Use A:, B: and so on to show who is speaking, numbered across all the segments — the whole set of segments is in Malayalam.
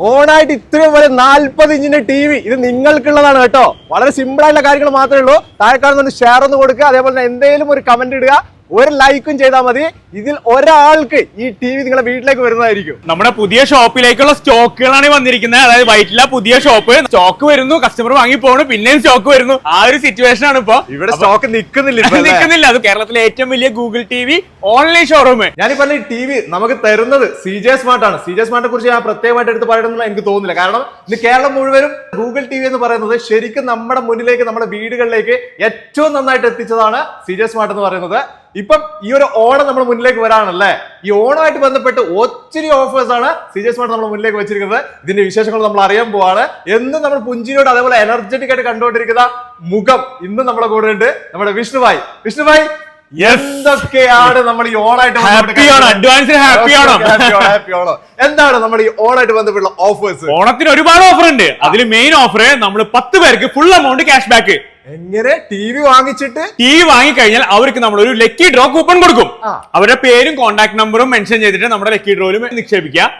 A: ഓണായിട്ട് ഇത്രയും വരെ നാൽപ്പത് ഇഞ്ചിന്റെ ടി വി. ഇത് നിങ്ങൾക്കുള്ളതാണ് കേട്ടോ. വളരെ സിമ്പിൾ ആയിട്ടുള്ള കാര്യങ്ങൾ മാത്രമേ ഉള്ളൂ. താഴെ ഷെയർ ഒന്ന് കൊടുക്കുക. അതേപോലെ തന്നെ എന്തെങ്കിലും ഒരു കമന്റ് ഇടുക. ഒരു ലൈക്കും ചെയ്താൽ മതി. ഇതിൽ ഒരാൾക്ക് ഈ ടി വി നിങ്ങളുടെ വീട്ടിലേക്ക് വരുന്നതായിരിക്കും.
B: നമ്മുടെ പുതിയ ഷോപ്പിലേക്കുള്ള സ്റ്റോക്കുകളാണ് വന്നിരിക്കുന്നത്. അതായത് വൈറ്റില പുതിയ ഷോപ്പ്. സ്റ്റോക്ക് വരുന്നു കസ്റ്റമർ വാങ്ങി പോണു പിന്നെയും സ്റ്റോക്ക് വരുന്നു. ആ ഒരു സിറ്റുവേഷൻ ആണ് ഇപ്പൊ.
A: ഇവിടെ സ്റ്റോക്ക് നിൽക്കുന്നില്ല
B: നിൽക്കുന്നില്ല അത് കേരളത്തിലെ ഏറ്റവും വലിയ Google T V online showroom
A: ഞാൻ പറഞ്ഞ ഈ ടി വി നമുക്ക് തരുന്നത് സി ജെ സ്മാർട്ട് ആണ്. സി ജെ സ്മാർട്ടിനെ കുറിച്ച് ഞാൻ പ്രത്യേകമായിട്ട് എടുത്ത് പറയണമെന്ന് എനിക്ക് തോന്നുന്നില്ല. കാരണം ഇന്ന് കേരളം മുഴുവനും ഗൂഗിൾ ടി വി എന്ന് പറയുന്നത് ശരിക്കും നമ്മുടെ മുന്നിലേക്ക് നമ്മുടെ വീടുകളിലേക്ക് ഏറ്റവും നന്നായിട്ട് എത്തിച്ചതാണ് സി ജെ സ്മാർട്ട് എന്ന് പറയുന്നത്. ഇപ്പം ഈ ഒരു ഓണം നമ്മുടെ മുന്നിലേക്ക് വരാണല്ലേ? ഈ ഓണമായിട്ട് ബന്ധപ്പെട്ട് ഒത്തിരി ഓഫേഴ്സ് ആണ് സി മാർട്ട് നമ്മുടെ മുന്നിലേക്ക് വെച്ചിരിക്കുന്നത്. ഇതിന്റെ വിശേഷങ്ങൾ നമ്മൾ അറിയാൻ പോവാണ്. എന്നും നമ്മൾ പുഞ്ചിരിയോട് അതേപോലെ എനർജറ്റിക് ആയിട്ട് കണ്ടുകൊണ്ടിരിക്കുന്ന മുഖം ഇന്നും നമ്മുടെ കൂടെ ഉണ്ട് നമ്മുടെ വിഷ്ണുഭായ്. വിഷ്ണുഭായ് എന്തൊക്കെയാണ് നമ്മൾ ഈ ഓണായിട്ട്
B: അഡ്വാൻസിന് ഹാപ്പി ആണോ?
A: ഹാപ്പി ആണോ? എന്താണ് നമ്മൾ ഈ ഓണായിട്ട് ബന്ധപ്പെട്ടുള്ള ഓഫേഴ്സ്
B: ഓണത്തിന് ഒരുപാട് ഓഫർ ഉണ്ട്. അതിൽ മെയിൻ ഓഫർ നമ്മൾ പത്ത് പേർക്ക് ഫുൾ എമൗണ്ട് ക്യാഷ് ബാക്ക്
A: എങ്ങനെ? ടി വി വാങ്ങിച്ചിട്ട്?
B: ടി വി വാങ്ങിക്കഴിഞ്ഞാൽ അവർക്ക് നമ്മൾ ഒരു ലക്കി ഡ്രോ കൂപ്പൺ കൊടുക്കും. അവരുടെ പേരും കോൺടാക്ട് നമ്പറും മെൻഷൻ ചെയ്തിട്ട് നമ്മുടെ ലക്കി ഡ്രോയിൽ നിക്ഷേപിക്കുക.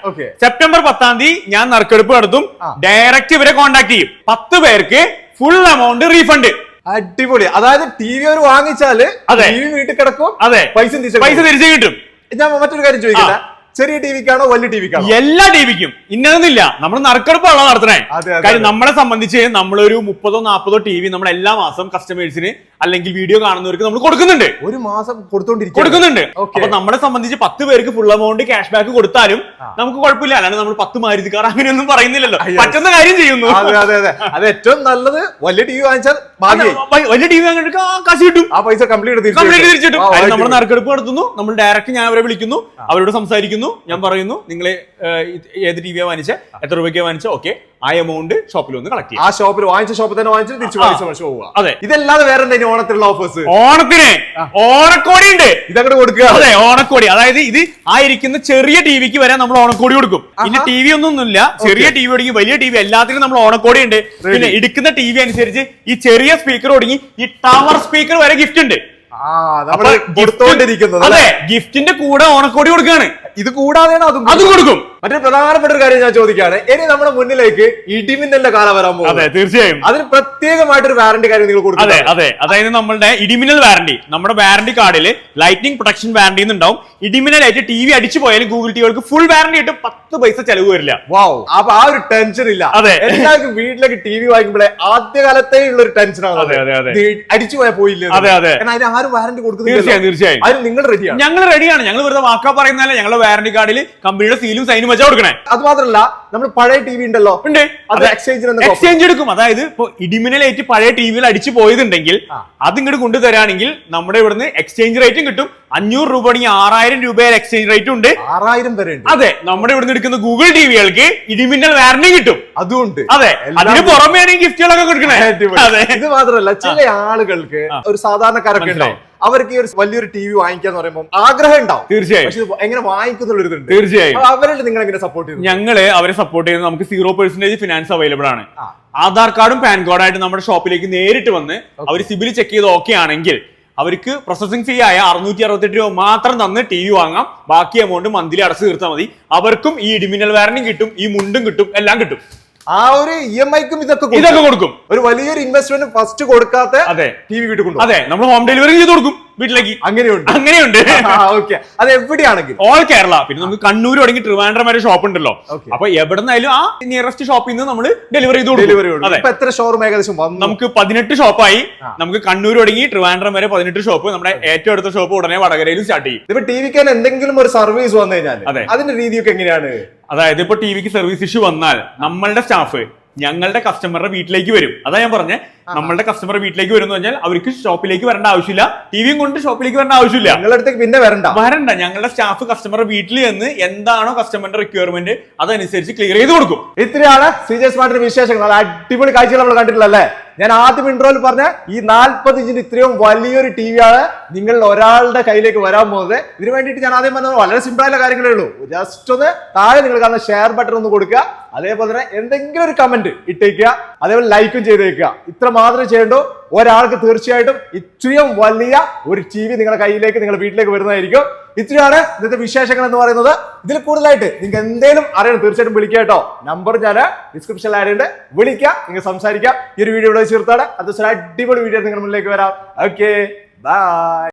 B: സെപ്റ്റംബർ പത്താം തീയതി ഞാൻ നറുക്കെടുപ്പ് നടത്തും. ഡയറക്റ്റ് ഇവരെ കോൺടാക്ട് ചെയ്യും. പത്ത് പേർക്ക് ഫുൾ എമൗണ്ട് റീഫണ്ട്
A: അടിപൊളി. അതായത് ടി വി അവർ വാങ്ങിച്ചാൽ
B: അതെ.
A: ടി വി വീട്ടിൽ കിടക്കും
B: അതെ.
A: പൈസ
B: പൈസ തിരിച്ചു കിട്ടും.
A: ഞാൻ മറ്റൊരു കാര്യം ചോദിക്കട്ടെ? ചെറിയ ടി വിക്കാണോ വലിയ ടി വിക്കാണോ
B: എല്ലാ ടിവിക്കും. ഇന്നതെന്നില്ല നമ്മൾ നറുക്കെടുപ്പാണോ നടത്തണേ കാര്യം നമ്മളെ സംബന്ധിച്ച് നമ്മളൊരു മുപ്പതോ നാൽപ്പതോ ടി വി നമ്മൾ എല്ലാ മാസം കസ്റ്റമേഴ്സിന് അല്ലെങ്കിൽ വീഡിയോ കാണുന്നവർക്ക് നമ്മൾ കൊടുക്കുന്നുണ്ട്.
A: ഒരു മാസം കൊടുത്തോണ്ടിരിക്കും
B: കൊടുക്കുന്നുണ്ട്. അപ്പൊ നമ്മളെ സംബന്ധിച്ച് പത്ത് പേർക്ക് ഫുൾ എമൗണ്ട് ക്യാഷ് ബാക്ക് കൊടുത്താലും നമുക്ക് കുഴപ്പമില്ല. അല്ലാണ്ട് നമ്മൾ പത്ത് മാരുതി കാർ അങ്ങനെയൊന്നും പറയുന്നില്ലല്ലോ. പറ്റുന്ന കാര്യം ചെയ്യുന്നു.
A: അതെ അതെ അതെ. അത് ഏറ്റവും നല്ലത് വലിയ ടി വി വാങ്ങിച്ചാൽ
B: വലിയ ടി വി അങ്ങനെ കാശ് കിട്ടും.
A: ആ പൈസ കംപ്ലീറ്റ്
B: കംപ്ലീറ്റ് തിരിച്ചിട്ടും നമ്മൾ നറുക്കെടുപ്പ് നടത്തുന്നു. നമ്മൾ ഡയറക്റ്റ് ഞാൻ അവരെ വിളിക്കുന്നു. അവരോട് സംസാരിക്കുന്നു. ഞാൻ പറയുന്നു നിങ്ങൾ ഏത് ടി വിയാ വാങ്ങിച്ച? എത്ര രൂപയ്ക്ക് വാങ്ങിച്ച? ഓക്കെ ആ എമൗണ്ട് ഷോപ്പിൽ ഒന്ന് കളക്ട് ചെയ്യാം.
A: ആ ഷോപ്പിൽ വാങ്ങിച്ച ഷോപ്പിൽ തന്നെ വാങ്ങിച്ചു തിരിച്ചു വാങ്ങിച്ച പോവുക.
B: അതെ.
A: ഇതല്ലാതെ വേറെ എന്തെങ്കിലും ഓണത്തിലുള്ള ഓഫേഴ്സ്
B: ഓണത്തിന് ഓണക്കോടി ഉണ്ട്
A: ഇതങ്ങോട്ട് കൊടുക്കുക.
B: അതെ ഓണക്കോടി. അതായത് ഇത് ആയിരിക്കുന്ന ഇരിക്കുന്ന ചെറിയ ടിവിക്ക് വരെ നമ്മൾ ഓണക്കോടി കൊടുക്കും. പിന്നെ ടി വി ഒന്നുമില്ല. ചെറിയ ടി വി ഒടുങ്ങി വലിയ ടി വി എല്ലാത്തിനും നമ്മൾ ഓണക്കോടി ഉണ്ട് പിന്നെ എടുക്കുന്ന ടി വി അനുസരിച്ച് ഈ ചെറിയ സ്പീക്കർ ഒടുങ്ങി ഈ ടവർ സ്പീക്കർ വരെ ഗിഫ്റ്റ് ഉണ്ട്. അതെ? ഗിഫ്റ്റിന്റെ കൂടെ ഓണക്കോടി കൊടുക്കാണ്.
A: ഇത് കൂടാതെയാണ് അതും
B: അത് കൊടുക്കും.
A: മറ്റൊരു പ്രധാനപ്പെട്ട ഒരു കാര്യം ഞാൻ ചോദിക്കുകയാണ്. ഇനി നമ്മുടെ മുന്നിലേക്ക് ഇടിമിന്നലിന്റെ കാലം വരാൻ
B: അതെ
A: പോകും
B: തീർച്ചയായും.
A: അതിന് പ്രത്യേകമായിട്ട് ഒരു വാറന്റി കാര്യം നിങ്ങൾ കൊടുക്കും
B: അതെ
A: കൊടുക്കുന്നത്
B: അതെ. അതായത് നമ്മുടെ ഇടിമിന്നൽ വാറണ്ടി നമ്മുടെ വാറണ്ടി കാർഡിൽ ലൈറ്റിംഗ് പ്രൊട്ടക്ഷൻ വാറണ്ടി ഉണ്ടാവും ഇടിമിന്നൽ ആയിട്ട് ടി വി അടിച്ചു പോയാലും ഗൂഗിൾ ടിവികൾക്ക് ഫുൾ വാറണ്ടി ആയിട്ട് പത്ത് പൈസ ചെലവ് വരില്ല.
A: വാവ് അപ്പൊ ആ ഒരു ടെൻഷൻ ഇല്ല.
B: അതെ.
A: എല്ലാവർക്കും വീട്ടിലേക്ക് ടി വി വാങ്ങിക്കുമ്പോഴേ ആദ്യകാലത്തെ ഉള്ള ഒരു ടെൻഷനാണ്
B: അതെ, അതെ, അതെ.
A: അടിച്ചു പോയാൽ പോയില്ല
B: അതെ, അതെ.
A: അതിന് ആരും വാറന്റി
B: തീർച്ചയായും, തീർച്ചയായും.
A: അതിന് നിങ്ങൾ റെഡിയാണ്
B: ഞങ്ങൾ റെഡിയാണ് ഞങ്ങൾ വെറുതെ വാക്കാ പറയുന്നതല്ല. ഞങ്ങളുടെ വാറണ്ടി കാർഡിൽ കമ്പനിയുടെ സീലും സൈനും വെച്ചാ കൊടുക്കണേ
A: അത് മാത്രമല്ല നമ്മൾ പഴയ ടി വി ഉണ്ടല്ലോ.
B: ഉണ്ട്.
A: അത് എക്സ്ചേഞ്ചിന്
B: എക്സ്ചേഞ്ച് എടുക്കും. അതായത് ഇപ്പൊ ഇടിമിനലേറ്റ് പഴയ ടി വിയിൽ അടിച്ചു പോയതുണ്ടെങ്കിൽ. അത് ഇങ്ങോട്ട് കൊണ്ടുതരാണെങ്കിൽ നമ്മുടെ ഇവിടുന്ന് എക്സ്ചേഞ്ച് റേറ്റും കിട്ടും. അഞ്ഞൂറ് രൂപ ആണെങ്കിൽ ആറായിരം രൂപയുടെ എക്സ്ചേഞ്ച് റേറ്റ് ഉണ്ട്.
A: ആറായിരം വരെ ഉണ്ട്.
B: അതെ നമ്മുടെ ഇവിടുന്ന് എടുക്കുന്ന ഗൂഗിൾ ടിവികൾക്ക് ഇടിമിന്നൽ വാറണ്ടി കിട്ടും.
A: അതുകൊണ്ട്
B: അതെ അതിന് പുറമേ ഗിഫ്റ്റുകളൊക്കെ കൊടുക്കണേ. അതെ.
A: ഇത് മാത്രമല്ല ചില ആളുകൾക്ക് ഒരു സാധാരണക്കാരൊക്കെ ഉണ്ടാവും. അവർക്ക് ഈ ഒരു വലിയൊരു ടി വി വാങ്ങിക്കാന്ന് പറയുമ്പോൾ ആഗ്രഹം ഉണ്ടാവും.
B: തീർച്ചയായും.
A: എങ്ങനെ വാങ്ങിക്കുന്നുള്ളൊരു
B: തീർച്ചയായും.
A: അവരുടെ നിങ്ങൾ എങ്ങനെ സപ്പോർട്ട് ചെയ്യുന്നു
B: ഞങ്ങൾ അവരെ സപ്പോർട്ട് ചെയ്യുന്നത് നമുക്ക് സീറോ പെർസെന്റേജ് ഫിനാൻസ് അവൈലബിൾ ആണ്. ആധാർ കാർഡും പാൻ കാർഡും ആയിട്ട് നമ്മുടെ ഷോപ്പിലേക്ക് നേരിട്ട് വന്ന് അവർ സിബിൽ ചെക്ക് ചെയ്ത് ഓക്കെ ആണെങ്കിൽ അവർക്ക് പ്രോസസിംഗ് ഫീ ആയ അറുന്നൂറ്റി അറുപത്തെട്ട് രൂപ മാത്രം തന്ന് ടി വി വാങ്ങാം. ബാക്കി എമൗണ്ട് മന്ത്ലി അടച്ചു തീർത്താൽ മതി. അവർക്കും ഈ ഇടിമിന്നൽ വാറന്റിയും കിട്ടും ഈ മുണ്ടും കിട്ടും എല്ലാം കിട്ടും.
A: ആ ഒരു ഇ എം ഐക്കും ഇതൊക്കെ കൊടുക്കും.
B: ഇതൊക്കെ കൊടുക്കും.
A: ഒരു വലിയൊരു ഇൻവെസ്റ്റ്മെന്റ് ഫസ്റ്റ് കൊടുക്കാത്ത
B: അതെ.
A: ടി വി വീട്ടിൽ കൊണ്ടുപോകും.
B: അതെ നമ്മൾ ഹോം ഡെലിവറി ചെയ്ത് കൊടുക്കും വീട്ടിലേക്ക്.
A: അങ്ങനെയുണ്ട്.
B: അങ്ങനെയുണ്ട്.
A: ഓക്കെ അത് എവിടെയാണെങ്കിൽ
B: ഓൾ കേരള പിന്നെ നമുക്ക് കണ്ണൂർ തുടങ്ങി ട്രിവാൻഡ്രം വരെ ഷോപ്പ് ഉണ്ടല്ലോ അപ്പൊ എവിടെന്നായാലും ആ നിയറസ്റ്റ് ഷോപ്പിൽ നിന്ന് നമ്മൾ ഡെലിവറി ചെയ്ത്
A: ഡെലിവറി
B: കൊടുക്കും. അതെ.
A: ഇപ്പൊ എത്ര ഷോറൂം ഏകദേശം വന്നു?
B: നമുക്ക് പതിനെട്ട് ഷോപ്പായി. നമുക്ക് കണ്ണൂർ തുടങ്ങി ട്രിവാൻഡ്രം വരെ പതിനെട്ട് ഷോപ്പ് നമ്മുടെ ഏറ്റവും അടുത്ത ഷോപ്പ് ഉടനെ വടകരയിലും സ്റ്റാർട്ട് ചെയ്യും.
A: ഇപ്പൊ ടി വിക്ക് എന്തെങ്കിലും ഒരു സർവീസ് വന്നു കഴിഞ്ഞാൽ
B: അതെ.
A: അതിന്റെ രീതിയൊക്കെ എങ്ങനെയാണ്?
B: അതായത് ഇപ്പൊ ടി വിക്ക് സർവീസ് ഇഷ്യൂ വന്നാൽ നമ്മളുടെ സ്റ്റാഫ് ഞങ്ങളുടെ കസ്റ്റമറുടെ വീട്ടിലേക്ക് വരും. അതാ ഞാൻ പറഞ്ഞേ. നമ്മളുടെ കസ്റ്റമർ വീട്ടിലേക്ക് വരും എന്ന് പറഞ്ഞാൽ അവർക്ക് ഷോപ്പിലേക്ക് വരേണ്ട ആവശ്യമില്ല. ടിവിയും കൊണ്ട് ഷോപ്പിലേക്ക് വരേണ്ട ആവശ്യമില്ല.
A: ഞങ്ങളുടെ അടുത്തേക്ക് പിന്നെ വരണ്ട.
B: വരണ്ട. ഞങ്ങളുടെ സ്റ്റാഫ് കസ്റ്റമറുടെ വീട്ടിൽ ചെന്ന് എന്താണോ കസ്റ്റമറിന്റെ റിക്വയർമെന്റ് അതനുസരിച്ച് ക്ലിയർ ചെയ്ത് കൊടുക്കും.
A: ഇത്രയാണ് സി ജെ സ്മാർട്ടിന്റെ വിശേഷങ്ങൾ. അടിപൊളി കാഴ്ചകൾ നമ്മൾ കണ്ടിട്ടില്ലല്ലേ ഞാൻ ആദ്യം ഇൻട്രോയിൽ പറഞ്ഞ ഈ നാൽപ്പത് ഇഞ്ചിന് ഇത്രയും വലിയൊരു ടി വിയാണ് നിങ്ങളിൽ ഒരാളുടെ കയ്യിലേക്ക് വരാൻ പോകുന്നത്. ഇതിന് വേണ്ടിയിട്ട് ഞാൻ ആദ്യം പറഞ്ഞത് വളരെ സിമ്പിൾ ആയ കാര്യങ്ങളേ ഉള്ളൂ. ജസ്റ്റ് ഒന്ന് താഴെ നിങ്ങൾ കാണുന്ന ഷെയർ ബട്ടൺ ഒന്ന് കൊടുക്കുക. അതേപോലെ തന്നെ എന്തെങ്കിലും ഒരു കമന്റ് ഇട്ടേക്കുക. അതേപോലെ ലൈക്കും ചെയ്തേക്കുക. ഇത്ര മാത്രം ചെയ്യണ്ടോ. ഒരാൾക്ക് തീർച്ചയായിട്ടും ഇത്രയും വലിയ ഒരു ടി വി നിങ്ങളുടെ കയ്യിലേക്ക് നിങ്ങളുടെ വീട്ടിലേക്ക് വരുന്നതായിരിക്കും. ഇത്രയാണ് ഇന്നത്തെ വിശേഷങ്ങൾ എന്ന് പറയുന്നത്. ഇതിൽ കൂടുതലായിട്ട് നിങ്ങൾക്ക് എന്തെങ്കിലും അറിയണം തീർച്ചയായിട്ടും വിളിക്കുക കേട്ടോ. നമ്പർ ഞാൻ ഡിസ്ക്രിപ്ഷനിൽ ആഡ് വിളിക്കാം നിങ്ങൾ സംസാരിക്കാം ഈ ഒരു വീഡിയോ ഇവിടെ ചേർത്താണ് അത് അടിപൊളി വീഡിയോ നിങ്ങളുടെ മുന്നിലേക്ക് വരാം. Okay bye